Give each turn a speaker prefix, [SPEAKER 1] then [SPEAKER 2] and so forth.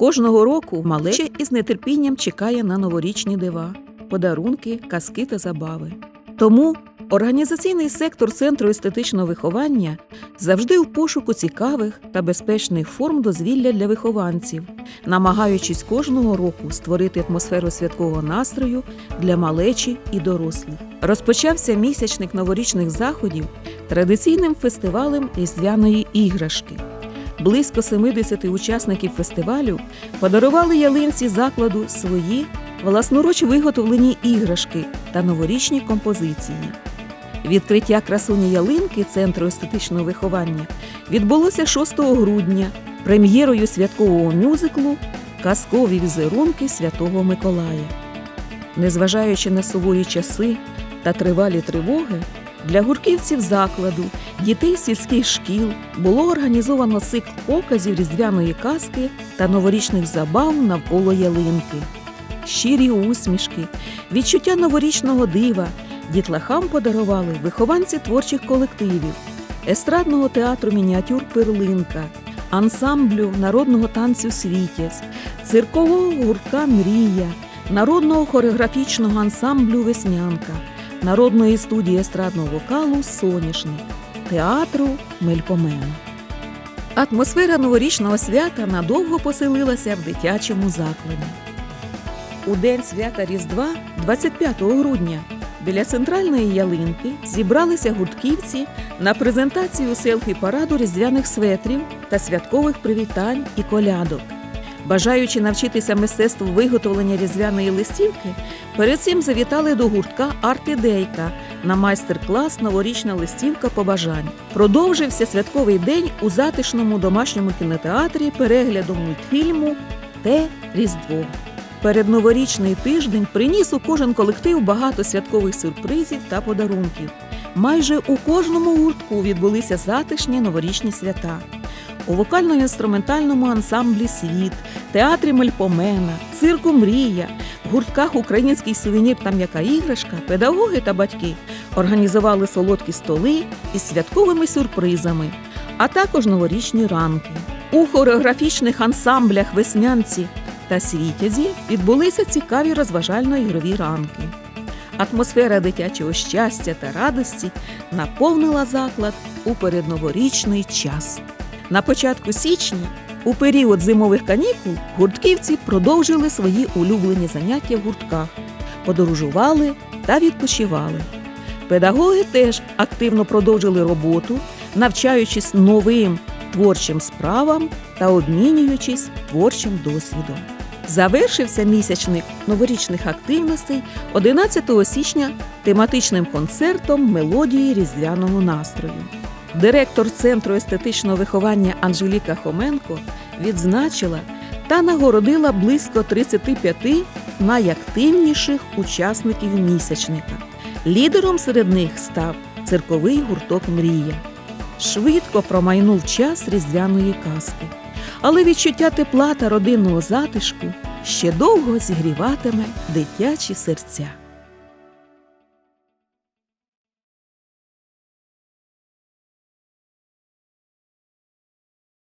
[SPEAKER 1] Кожного року малече із нетерпінням чекає на новорічні дива, подарунки, казки та забави. Тому організаційний сектор Центру естетичного виховання завжди в пошуку цікавих та безпечних форм дозвілля для вихованців, намагаючись кожного року створити атмосферу святкового настрою для малечі і дорослих. Розпочався місячник новорічних заходів традиційним фестивалем різдвяної іграшки. Близько 70 учасників фестивалю подарували ялинці закладу свої власноруч виготовлені іграшки та новорічні композиції. Відкриття красуні ялинки Центру естетичного виховання відбулося 6 грудня прем'єрою святкового мюзиклу Казкові візерунки Святого Миколая. Незважаючи на суворі часи та тривалі тривоги, для гурківців закладу, дітей сільських шкіл. Було організовано цикл показів різдвяної казки та новорічних забав навколо ялинки. Щирі усмішки, відчуття новорічного дива дітлахам подарували вихованці творчих колективів, естрадного театру мініатюр Перлинка, ансамблю народного танцю Світязь, циркового гуртка Мрія, народного хореографічного ансамблю Веснянка, народної студії естрадного вокалу Соняшник, театру Мельпомена. Атмосфера новорічного свята надовго поселилася в дитячому закладі. У день свята Різдва, 25 грудня, біля центральної ялинки зібралися гуртківці на презентацію селфі-параду різдвяних светрів та святкових привітань і колядок. Бажаючи навчитися мистецтву виготовлення різдвяної листівки, перед цим завітали до гуртка Артідейка на майстер-клас Новорічна листівка побажань. Продовжився святковий день у затишному домашньому кінотеатрі переглядом мультфільму Те Різдво. Передноворічний тиждень приніс у кожен колектив багато святкових сюрпризів та подарунків. Майже у кожному гуртку відбулися затишні новорічні свята. У вокально-інструментальному ансамблі Світ, театрі Мельпомена, цирку Мрія, в гуртках Український сувенір та м'яка іграшка, педагоги та батьки організували солодкі столи із святковими сюрпризами, а також новорічні ранки. У хореографічних ансамблях Веснянці та Світязі відбулися цікаві розважально-ігрові ранки. Атмосфера дитячого щастя та радості наповнила заклад у передноворічний час. На початку січня, у період зимових канікул, гуртківці продовжили свої улюблені заняття в гуртках, подорожували та відпочивали. Педагоги теж активно продовжили роботу, навчаючись новим творчим справам та обмінюючись творчим досвідом. Завершився місячник новорічних активностей 11 січня тематичним концертом мелодії різдвяного настрою. Директор Центру естетичного виховання Анжеліка Хоменко відзначила та нагородила близько 35 найактивніших учасників місячника. Лідером серед них став цирковий гурток Мрія. Швидко промайнув час різдвяної казки, але відчуття тепла та родинного затишку ще довго зігріватиме дитячі серця.